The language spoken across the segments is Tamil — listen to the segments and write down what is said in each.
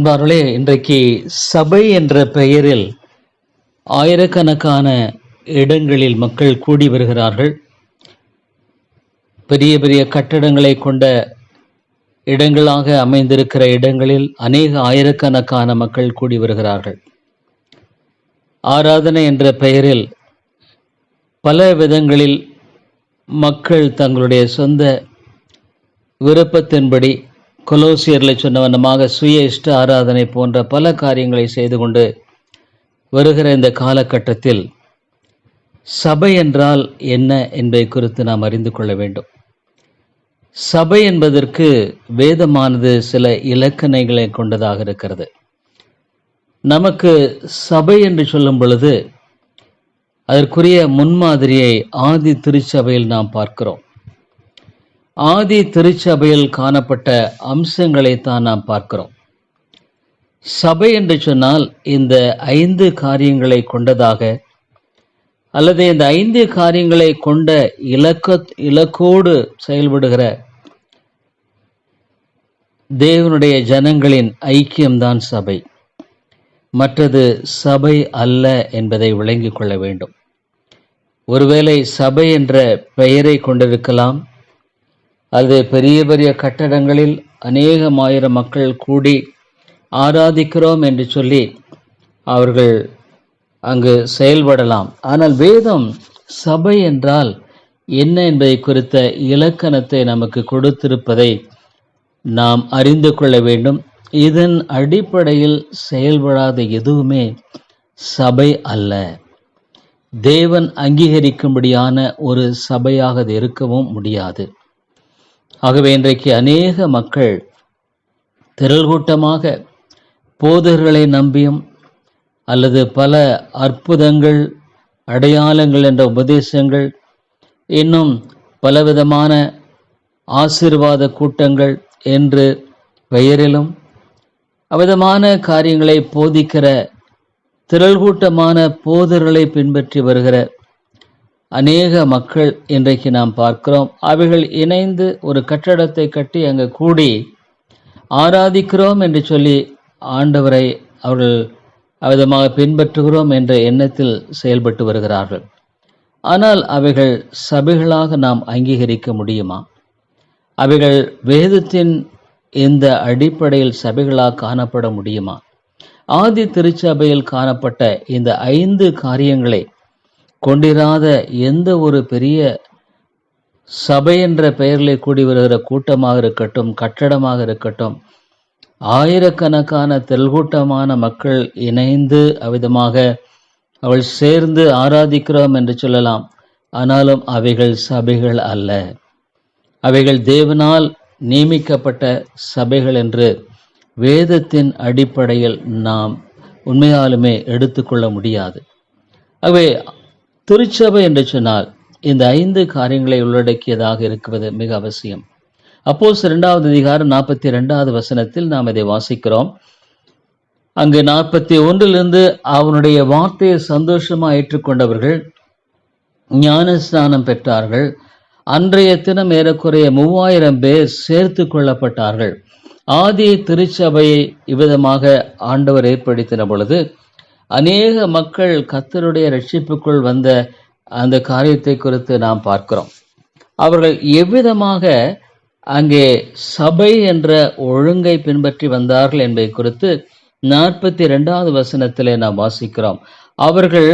அன்பார்களே இன்றைக்கு சபை என்ற பெயரில் ஆயிரக்கணக்கான இடங்களில் மக்கள் கூடி வருகிறார்கள். பெரிய பெரிய கட்டடங்களை கொண்ட இடங்களாக அமைந்திருக்கிற இடங்களில் அநேக ஆயிரக்கணக்கான மக்கள் கூடி வருகிறார்கள். ஆராதனை என்ற பெயரில் பல விதங்களில் மக்கள் தங்களுடைய சொந்த விருப்பத்தின்படி கொலோசியரில் சொன்ன வண்ணமாக சுய இஷ்ட ஆராதனை போன்ற பல காரியங்களை செய்து கொண்டு வருகிற இந்த காலகட்டத்தில் சபை என்றால் என்ன என்பதை குறித்து நாம் அறிந்து கொள்ள வேண்டும். சபை என்பதற்கு வேதமானது சில இலக்கணைகளை கொண்டதாக இருக்கிறது. நமக்கு சபை என்று சொல்லும் பொழுது அதற்குரிய முன்மாதிரியை ஆதி திருச்சபையில் நாம் பார்க்கிறோம். ஆதி திருச்சபையில் காணப்பட்ட அம்சங்களை தான் நாம் பார்க்கிறோம். சபை என்று சொன்னால் இந்த ஐந்து காரியங்களை கொண்டதாக அல்லது இந்த ஐந்து காரியங்களை கொண்ட இலக்க இலக்கோடு செயல்படுகிற தேவனுடைய ஜனங்களின் ஐக்கியம்தான் சபை. மற்றது சபை அல்ல என்பதை விளங்கிக் கொள்ள வேண்டும். ஒருவேளை சபை என்ற பெயரை கொண்டிருக்கலாம் அல்லது பெரிய பெரிய கட்டடங்களில் அநேகமாயிரம் மக்கள் கூடி ஆராதிக்கிறோம் என்று சொல்லி அவர்கள் அங்கு செயல்படலாம். ஆனால் வேதம் சபை என்றால் என்ன என்பதை குறித்த இலக்கணத்தை நமக்கு கொடுத்திருப்பதை நாம் அறிந்து கொள்ள வேண்டும். இதன் அடிப்படையில் செயல்படாத எதுவுமே சபை அல்ல. தேவன் அங்கீகரிக்கும்படியான ஒரு சபையாக அது இருக்கவும் முடியாது. ஆகவே இன்றைக்கு அநேக மக்கள் திரள் கூட்டமாக போதர்களை நம்பியும் அல்லது பல அற்புதங்கள் அடையாளங்கள் என்ற உபதேசங்கள் இன்னும் பலவிதமான ஆசீர்வாத கூட்டங்கள் என்று பெயரிலும் அவ்விதமான காரியங்களை போதிக்கிற திரள் கூட்டமான போதர்களை பின்பற்றி வருகிற அநேக மக்கள் இன்றைக்கு நாம் பார்க்கிறோம். அவைகள் இணைந்து ஒரு கட்டடத்தை கட்டி அங்கு கூடி ஆராதிக்கிறோம் என்று சொல்லி ஆண்டவரை அவர்கள் அவிதமாக பின்பற்றுகிறோம் என்ற எண்ணத்தில் செயல்பட்டு வருகிறார்கள். ஆனால் அவைகள் சபைகளாக நாம் அங்கீகரிக்க முடியுமா? அவைகள் வேதத்தின் இந்த அடிப்படையில் சபைகளாக காணப்பட முடியுமா? ஆதி திருச்சபையில் காணப்பட்ட இந்த ஐந்து காரியங்களை கொண்டிராத எந்த ஒரு பெரிய சபை என்ற பெயரில் கூடி வருகிற கூட்டமாக இருக்கட்டும் கட்டடமாக இருக்கட்டும் ஆயிரக்கணக்கான தெல்கூட்டமான மக்கள் இணைந்து அவ்விதமாக அவள் சேர்ந்து ஆராதிக்கிறோம் என்று சொல்லலாம். ஆனாலும் அவைகள் சபைகள் அல்ல. அவைகள் தேவனால் நியமிக்கப்பட்ட சபைகள் என்று வேதத்தின் அடிப்படையில் நாம் உண்மையாலுமே எடுத்துக்கொள்ள முடியாது. ஆகவே திருச்சபை என்று சொன்னால் இந்த ஐந்து காரியங்களை உள்ளடக்கியதாக இருக்குவது மிக அவசியம். அப்போஸ் இரண்டாவது அதிகாரம் நாற்பத்தி ரெண்டாவது வசனத்தில் நாம் இதை வாசிக்கிறோம். அங்கு நாற்பத்தி ஒன்றிலிருந்து அவனுடைய வார்த்தையை சந்தோஷமாக ஏற்றுக்கொண்டவர்கள் ஞான ஸ்நானம் பெற்றார்கள். அன்றைய தினம் ஏறக்குறைய மூவாயிரம் பேர் சேர்த்து கொள்ளப்பட்டார்கள். ஆதி திருச்சபையை இவ்விதமாக ஆண்டவர் ஏற்படுத்தின பொழுது அநேக மக்கள் கத்தருடைய ரட்சிப்புக்குள் வந்த அந்த காரியத்தை குறித்து நாம் பார்க்கிறோம். அவர்கள் எவ்விதமாக அங்கே சபை என்ற ஒழுங்கை பின்பற்றி வந்தார்கள் என்பதை குறித்து நாற்பத்தி ரெண்டாவது வசனத்திலே நாம் வாசிக்கிறோம். அவர்கள்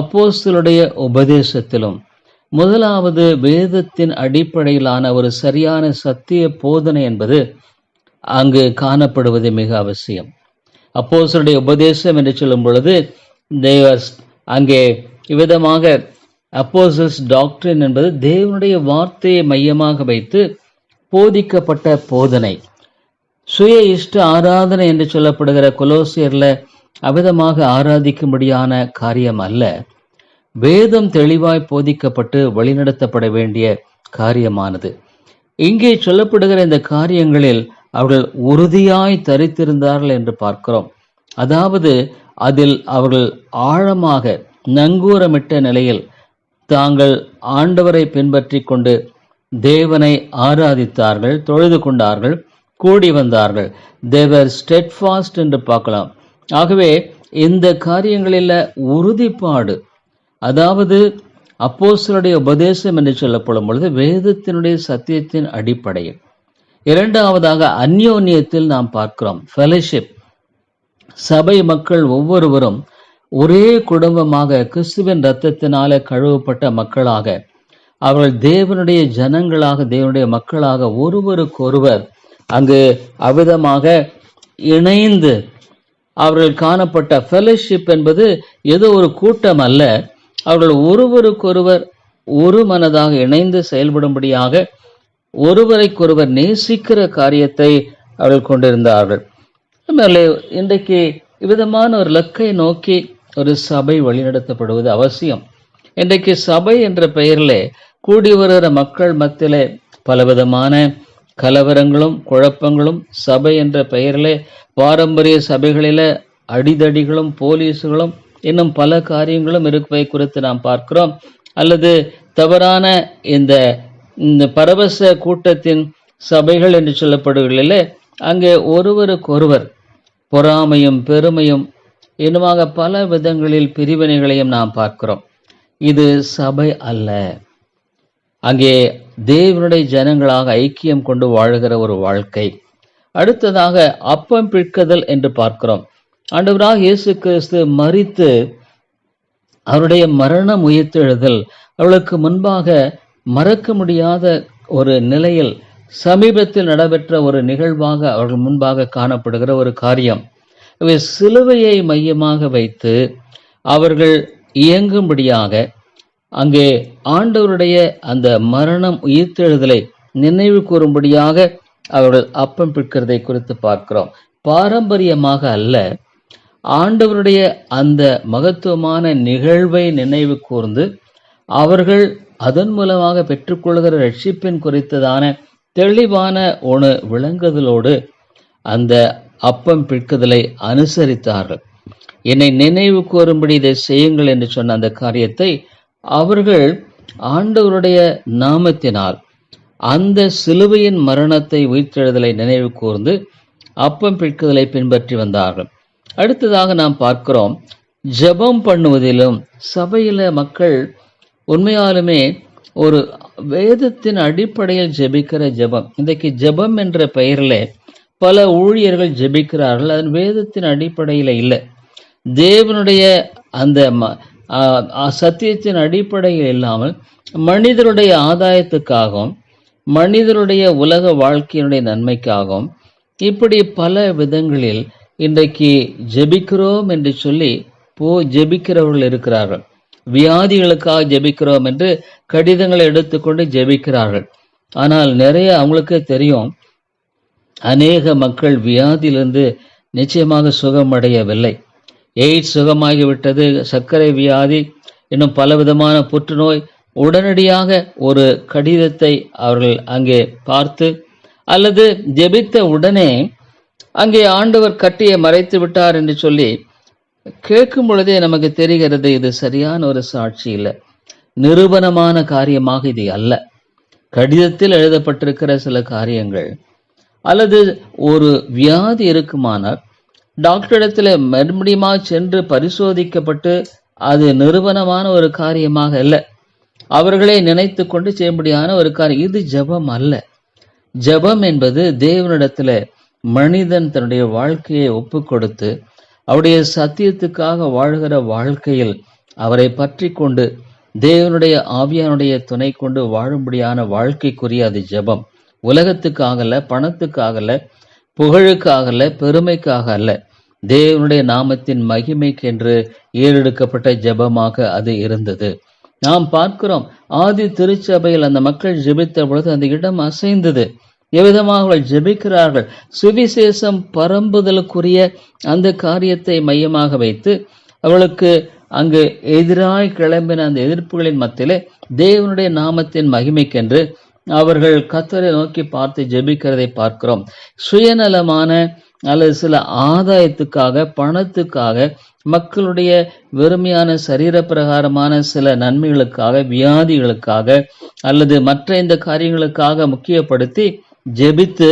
அப்போஸ்தலுடைய உபதேசத்திலும் முதலாவது வேதத்தின் அடிப்படையிலான ஒரு சரியான சத்திய போதனை என்பது அங்கு காணப்படுவது மிக அவசியம். அப்போசருடைய உபதேசம் என்று சொல்லும் பொழுது தேவஸ் அங்கே இவ்விதமாக அப்போசஸ் டாக்டரின் என்பது தேவனுடைய வார்த்தையை மையமாக வைத்து போதிக்கப்பட்ட போதனை. சுய இஷ்ட ஆராதனை என்று சொல்லப்படுகிற கொலோசியர்ல அவிதமாக ஆராதிக்கும்படியான காரியம் அல்ல. வேதம் தெளிவாய் போதிக்கப்பட்டு வழிநடத்தப்பட வேண்டிய காரியமானது. இங்கே சொல்லப்படுகிற இந்த காரியங்களில் அவர்கள் உறுதியாய் தரித்திருந்தார்கள் என்று பார்க்கிறோம். அதாவது அதில் அவர்கள் ஆழமாக நங்கூரமிட்ட நிலையில் தாங்கள் ஆண்டவரை பின்பற்றி கொண்டு தேவனை ஆராதித்தார்கள் தொழுது கொண்டார்கள் கூடி வந்தார்கள். தேவர் ஸ்டெட்ஃபாஸ்ட் என்று பார்க்கலாம். ஆகவே இந்த காரியங்களில் உறுதிப்பாடு அதாவது அப்போஸ்தலருடைய உபதேசம் என்று சொல்லப்படும் பொழுது வேதத்தினுடைய சத்தியத்தின் அடிப்படையில். இரண்டாவதாக அந்யோன்யத்தில் நாம் பார்க்கிறோம். ஃபெலோஷிப் சபை மக்கள் ஒவ்வொருவரும் ஒரே குடும்பமாக கிறிஸ்துவின் இரத்தத்தினால கழுவப்பட்ட மக்களாக அவர்கள் தேவனுடைய ஜனங்களாக தேவனுடைய மக்களாக ஒருவருக்கொருவர் அங்கு அவ்விதமாக இணைந்து அவர்கள் காணப்பட்ட ஃபெலோஷிப் என்பது ஏதோ ஒரு கூட்டம் அல்ல. அவர்கள் ஒருவருக்கொருவர் ஒரு மனதாக இணைந்து செயல்படும்படியாக ஒருவரைக்கொருவர் நேசிக்கிற காரியத்தை அவர்கள் கொண்டிருந்தார்கள். மேலே இன்றைக்கு விதமான ஒரு லக்கை நோக்கி ஒரு சபை வழிநடத்தப்படுவது அவசியம். இன்றைக்கு சபை என்ற பெயரிலே கூடி வருகிற மக்கள் மத்தியிலே பலவிதமான கலவரங்களும் குழப்பங்களும் சபை என்ற பெயரிலே பாரம்பரிய சபைகளில அடிதடிகளும் போலீஸுகளும் இன்னும் பல காரியங்களும் இருப்பதை குறித்து நாம் பார்க்கிறோம். அல்லது தவறான இந்த இந்த பரவச கூட்டத்தின் சபைகள் என்று சொல்லப்படுகிறதில்ல அங்கே ஒருவருக்கொருவர் பொறாமையும் பெருமையும் இன்னுமாக பல விதங்களில் பிரிவினைகளையும் நாம் பார்க்கிறோம். இது சபை அல்ல. அங்கே தேவனுடைய ஜனங்களாக ஐக்கியம் கொண்டு வாழுகிற ஒரு வாழ்க்கை. அடுத்ததாக அப்பம் பிற்குதல் என்று பார்க்கிறோம். ஆண்டவராக இயேசு கிறிஸ்து மறித்து அவருடைய மரணம் உயிர்த்தெழுதல் அவளுக்கு முன்பாக மறக்க முடியாத ஒரு நிலையில் சமீபத்தில் நடைபெற்ற ஒரு நிகழ்வாக அவர்கள் முன்பாக காணப்படுகிற ஒரு காரியம். இவை சிலுவையை மையமாக வைத்து அவர்கள் இயங்கும்படியாக அங்கே ஆண்டவருடைய அந்த மரணம் உயிர்த்தெழுதலை நினைவு கூறும்படியாக அவர்கள் அப்பம் பிற்கிறதை குறித்து பார்க்கிறோம். பாரம்பரியமாக அல்ல ஆண்டவருடைய அந்த மகத்துவமான நிகழ்வை நினைவு கூர்ந்து அவர்கள் அதன் மூலமாக பெற்றுக்கொள்கிற ரட்சிப்பின் குறித்ததான தெளிவான ஒன்று விளங்குதலோடு அந்த அப்பம் பிற்குதலை அனுசரித்தார்கள். என்னை நினைவு கூறும்படி இதை செய்யுங்கள் என்று சொன்ன அந்த காரியத்தை அவர்கள் ஆண்டவருடைய நாமத்தினால் அந்த சிலுவையின் மரணத்தை உயிர்த்தெழுதலை நினைவு கூர்ந்து அப்பம் பிற்குதலை பின்பற்றி வந்தார்கள். அடுத்ததாக நாம் பார்க்கிறோம் ஜெபம் பண்ணுவதிலும் சபையில மக்கள் உண்மையாலுமே ஒரு வேதத்தின் அடிப்படையில் ஜெபிக்கிற ஜெபம் இன்றைக்கு ஜெபம் என்ற பெயரில் பல ஊழியர்கள் ஜெபிக்கிறார்கள். அதன் வேதத்தின் அடிப்படையில் இல்லை. தேவனுடைய அந்த ம- சத்தியத்தின் அடிப்படையில் இல்லாமல் மனிதருடைய ஆதாயத்துக்காகவும் மனிதருடைய உலக வாழ்க்கையினுடைய நன்மைக்காகவும் இப்படி பல விதங்களில் இன்றைக்கு ஜெபிக்கிறோம் என்று சொல்லி போ ஜெபிக்கிறவர்கள் இருக்கிறார்கள். வியாதிகளுக்காக ஜெபிக்கிறோம் என்று கடிதங்களை எடுத்துக்கொண்டு ஜெபிக்கிறார்கள். ஆனால் நிறைய அவங்களுக்கே தெரியும் அநேக மக்கள் வியாதியிலிருந்து நிச்சயமாக சுகமடையவில்லை. எய்ட்ஸ் சுகமாகிவிட்டது சர்க்கரை வியாதி இன்னும் பலவிதமான புற்றுநோய் உடனடியாக ஒரு கடிதத்தை அவர்கள் அங்கே பார்த்து அல்லது ஜெபித்த உடனே அங்கே ஆண்டவர் கட்டியை மறைத்து விட்டார் என்று சொல்லி கேட்கும் பொழுதே நமக்கு தெரிகிறது இது சரியான ஒரு சாட்சி இல்லை. நிரூபணமான காரியமாக இது அல்ல. கடிதத்தில் எழுதப்பட்டிருக்கிற சில காரியங்கள் அல்லது ஒரு வியாதி இருக்குமானால் டாக்டரிடத்தில் மறுபடியுமா சென்று பரிசோதிக்கப்பட்டு அது நிறுவனமான ஒரு காரியமாக அல்ல. அவர்களே நினைத்து கொண்டு செய்யும்படியான ஒரு காரியம். இது ஜெபம் அல்ல. ஜெபம் என்பது தேவனிடத்தில் மனிதன் தன்னுடைய வாழ்க்கையை ஒப்பு கொடுத்து அவருடைய சத்தியத்துக்காக வாழ்கிற வாழ்க்கையில் அவரை பற்றி கொண்டு தேவனுடைய ஆவியானுடைய துணை கொண்டு வாழும்படியான வாழ்க்கைக்குரிய அது ஜெபம். உலகத்துக்காகல்ல பணத்துக்காக அல்ல புகழுக்காக அல்ல பெருமைக்காக அல்ல தேவனுடைய நாமத்தின் மகிமைக்கென்று ஏறெடுக்கப்பட்ட ஜெபமாக அது இருந்தது. நாம் பார்க்கிறோம் ஆதி திருச்சபையில் அந்த மக்கள் ஜெபித்த பொழுது அந்த இடம் அசைந்தது. எவ்விதமாக அவர்கள் ஜெபிக்கிறார்கள்? சுவிசேஷம் பரம்புதலுக்குரிய அந்த காரியத்தை மையமாக வைத்து அவளுக்கு அங்கு எதிராய் கிளம்பின அந்த எதிர்ப்புகளின் மத்தியிலே தேவனுடைய நாமத்தின் மகிமைக்கென்று அவர்கள் கத்தரை நோக்கி பார்த்து ஜெபிக்கிறதை பார்க்கிறோம். சுயநலமான அல்லது சில ஆதாயத்துக்காக பணத்துக்காக மக்களுடைய வெறுமையான சரீர பிரகாரமான சில நன்மைகளுக்காக வியாதிகளுக்காக அல்லது மற்ற இந்த காரியங்களுக்காக முக்கியப்படுத்தி ஜெபித்து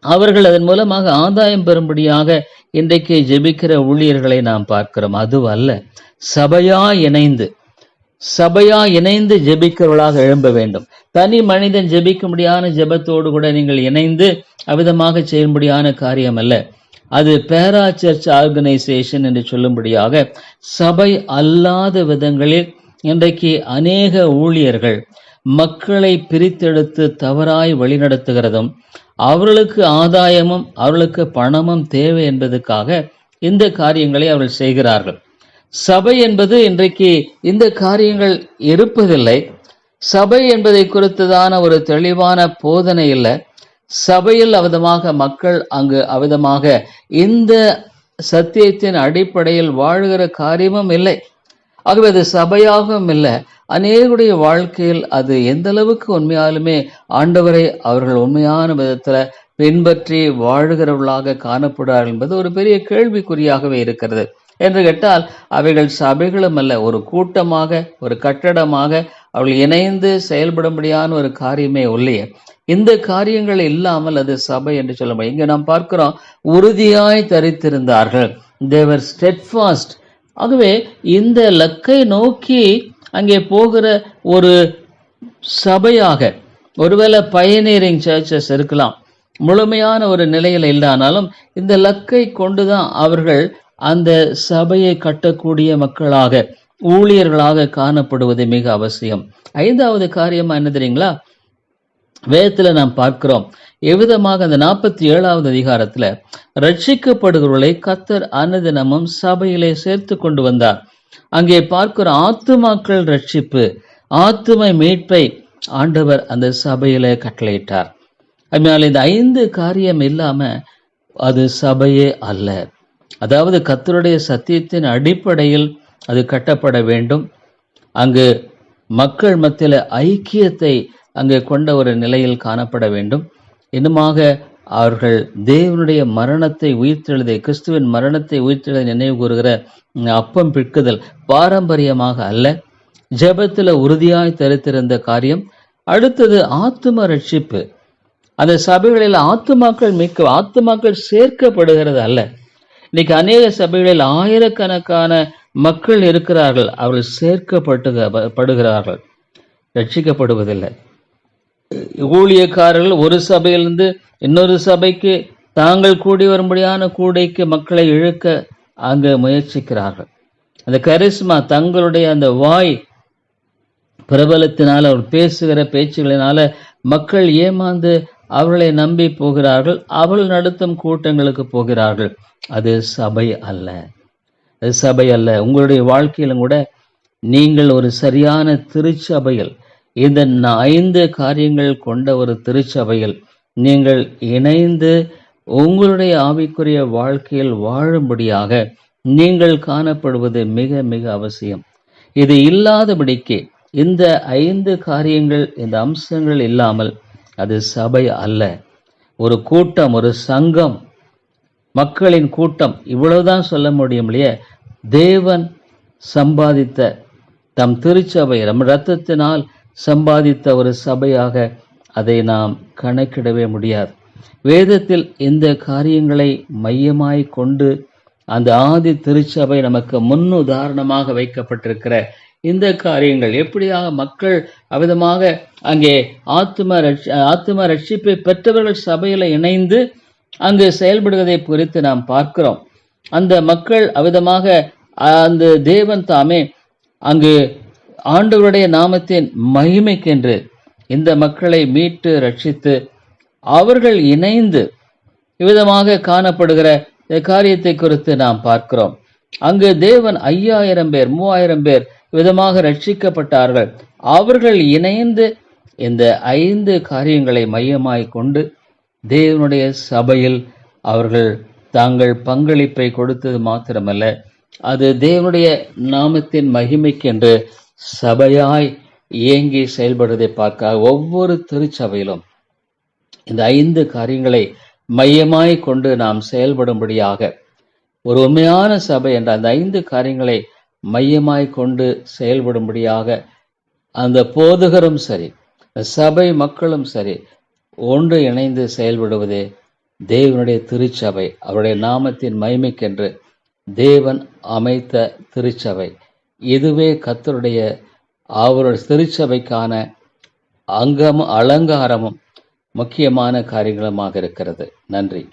அவர்கள் அதன் மூலமாக ஆதாயம் பெறும்படியாக இன்றைக்கு ஜெபிக்கிற ஊழியர்களை நாம் பார்க்கிறோம். அது அல்ல சபையா இணைந்து சபையா இணைந்து ஜெபிக்கிறவர்களாக எழும்ப வேண்டும். தனி மனிதன் ஜெபிக்க முடியாத ஜெபத்தோடு கூட நீங்கள் இணைந்து அவிதமாக செய்யும்படியான காரியம் அல்ல அது பேரா சர்ச் ஆர்கனைசேஷன் என்று சொல்லும்படியாக சபை அல்லாத விதங்களில் இன்றைக்கு அநேக ஊழியர்கள் மக்களை பிரித்தெடுத்து தவறாய் வழிநடத்துகிறதும் அவர்களுக்கு ஆதாயமும் அவர்களுக்கு பணமும் தேவை என்பதற்காக இந்த காரியங்களை அவர்கள் செய்கிறார்கள். சபை என்பது இன்றைக்கு இந்த காரியங்கள் இருப்பதில்லை. சபை என்பதை குறித்ததான ஒரு தெளிவான போதனை இல்லை. சபையில் அவிதமாக மக்கள் அங்கு அவிதமாக இந்த சத்தியத்தின் அடிப்படையில் வாழ்கிற காரியமும் இல்லை. ஆகவே அது சபையாகவும் இல்லை. அநேகருடைய வாழ்க்கையில் அது எந்த அளவுக்கு உண்மையாலுமே ஆண்டவரை அவர்கள் உண்மையான விதத்துல பின்பற்றி வாழ்கிறவர்களாக காணப்படுவார்கள் என்பது ஒரு பெரிய கேள்விக்குறியாகவே இருக்கிறது. என்று கேட்டால் அவைகள் சபைகளும் அல்ல ஒரு கூட்டமாக ஒரு கட்டடமாக அவர்கள் இணைந்து செயல்படும்படியான ஒரு காரியமே இல்லையே இந்த காரியங்கள் இல்லாமல் அது சபை என்று சொல்ல முடியும் இங்கே நாம் பார்க்கிறோம் உறுதியாய் தரித்திருந்தார்கள். தேவர் ஸ்டெட்ஃபாஸ்ட் ஆகவே இந்த லக்கை நோக்கி அங்கே போகிற ஒரு சபையாக ஒருவேளை பயனீரிங் சர்ச்சஸ் இருக்கலாம் முழுமையான ஒரு நிலையில் இல்லானாலும் இந்த லக்கை கொண்டுதான் அவர்கள் அந்த சபையை கட்டக்கூடிய மக்களாக ஊழியர்களாக காணப்படுவது மிக அவசியம். ஐந்தாவது காரியமா என்ன தெரியுங்களா? வேதத்துல நாம் பார்க்கிறோம் எவ்விதமாக அந்த நாற்பத்தி ஏழாவது அதிகாரத்துல ரட்சிக்கப்படுகிறவர்களை கத்தர் அன்னதினமும் சபையிலே சேர்த்து கொண்டு வந்தார். அங்கே பார்க்கிற ஆத்துமாக்கள் ரட்சிப்பு ஆத்தும மீட்பை ஆண்டவர் அந்த சபையில கட்டளையிட்டார். அதனால இந்த ஐந்து காரியம் இல்லாம அது சபையே அல்ல. அதாவது கத்தருடைய சத்தியத்தின் அடிப்படையில் அது கட்டப்பட வேண்டும். அங்கு மக்கள் மத்தியில் ஐக்கியத்தை அங்கே கொண்ட ஒரு நிலையில் காணப்பட வேண்டும். இன்னுமாக அவர்கள் தேவனுடைய மரணத்தை உயிர்த்தெழுதை கிறிஸ்துவின் மரணத்தை உயிர்த்தெழுதை நினைவு கூறுகிற அப்பம் பிற்குதல் பாரம்பரியமாக அல்ல. ஜபத்தில் உறுதியாய் தரித்திருந்த காரியம். அடுத்தது ஆத்தும ரட்சிப்பு. அந்த சபைகளில் ஆத்துமாக்கள் மிக்க ஆத்துமாக்கள் சேர்க்கப்படுகிறது அல்ல. இன்னைக்கு அநேக சபைகளில் ஆயிரக்கணக்கான மக்கள் இருக்கிறார்கள். அவர்கள் சேர்க்கப்பட்டு படுகிறார்கள். ரட்சிக்கப்படுவதில்லை. ஊழியக்காரர்கள் ஒரு சபையிலிருந்து இன்னொரு சபைக்கு தாங்கள் கூடி வரும்படியான கூடைக்கு மக்களை இழுக்க அங்கு முயற்சிக்கிறார்கள். அந்த கரிஸ்மா தங்களுடைய அந்த வாய் பிரபலத்தினால் அவர் பேசுகிற பேச்சுகளினால மக்கள் ஏமாந்து அவர்களை நம்பி போகிறார்கள். அவள் நடத்தும் கூட்டங்களுக்கு போகிறார்கள். அது சபை அல்ல. அது சபை அல்ல. உங்களுடைய வாழ்க்கையிலும் கூட நீங்கள் ஒரு சரியான திருச்சபையில் இந்த ஐந்து காரியங்கள் கொண்ட ஒரு திருச்சபையில் நீங்கள் இணைந்து உங்களுடைய ஆவிக்குரிய வாழ்க்கையில் வாழும்படியாக நீங்கள் காணப்படுவது மிக மிக அவசியம். இது இல்லாதபடிக்கு இந்த ஐந்து காரியங்கள் இந்த அம்சங்கள் இல்லாமல் அது சபை அல்ல. ஒரு கூட்டம் ஒரு சங்கம் மக்களின் கூட்டம் இவ்வளவுதான் சொல்ல முடியும் இல்லையே? தேவன் சம்பாதித்த தம் திருச்சபை நம் இரத்தத்தினால் சம்பாதித்த ஒரு சபையாக அதை நாம் கணக்கிடவே முடியாது. வேதத்தில் இந்த காரியங்களை மையமாய் கொண்டு அந்த ஆதி திருச்சபை நமக்கு முன்னுதாரணமாக வைக்கப்பட்டிருக்கிற இந்த காரியங்கள் எப்படியாக மக்கள் அவிதமாக அங்கே ஆத்ம ஆத்ம ரட்சிப்பை பெற்றவர்கள் சபையில் இணைந்து அங்கு செயல்படுவதை குறித்து நாம் பார்க்கிறோம். அந்த மக்கள் அவிதமாக அந்த தேவன் தாமே அங்கு ஆண்டவருடைய நாமத்தின் மகிமைக்கென்று இந்த மக்களை மீட்டு ரட்சித்து அவர்கள் இணைந்து இவ்விதமாக காணப்படுகிற காரியத்தை குறித்து நாம் பார்க்கிறோம். அங்கு தேவன் ஐயாயிரம் பேர் மூவாயிரம் பேர் விதமாக ரட்சிக்கப்பட்டார்கள். அவர்கள் இணைந்து இந்த ஐந்து காரியங்களை மையமாய் கொண்டு தேவனுடைய சபையில் அவர்கள் தாங்கள் பங்களிப்பை கொடுத்தது மாத்திரமல்ல அது தேவனுடைய நாமத்தின் மகிமைக்கென்று சபையாய் இயங்கி செயல்படுவதை பார்க்க ஒவ்வொரு திருச்சபையிலும் இந்த ஐந்து காரியங்களை மையமாய் கொண்டு நாம் செயல்படும்படியாக ஒரு உண்மையான சபை என்ற அந்த ஐந்து காரியங்களை மையமாய் கொண்டு செயல்படும்படியாக அந்த போதுகரும் சரி சபை மக்களும் சரி ஒன்று இணைந்து செயல்படுவதே தேவனுடைய திருச்சபை அவருடைய நாமத்தின் மகிமைக்கென்று தேவன் அமைத்த திருச்சபை. இதுவே கத்தருடைய அவருடைய திருச்சபைக்கான அங்கமும் அலங்காரமும் முக்கியமான காரியங்களுமாக இருக்கிறது. நன்றி.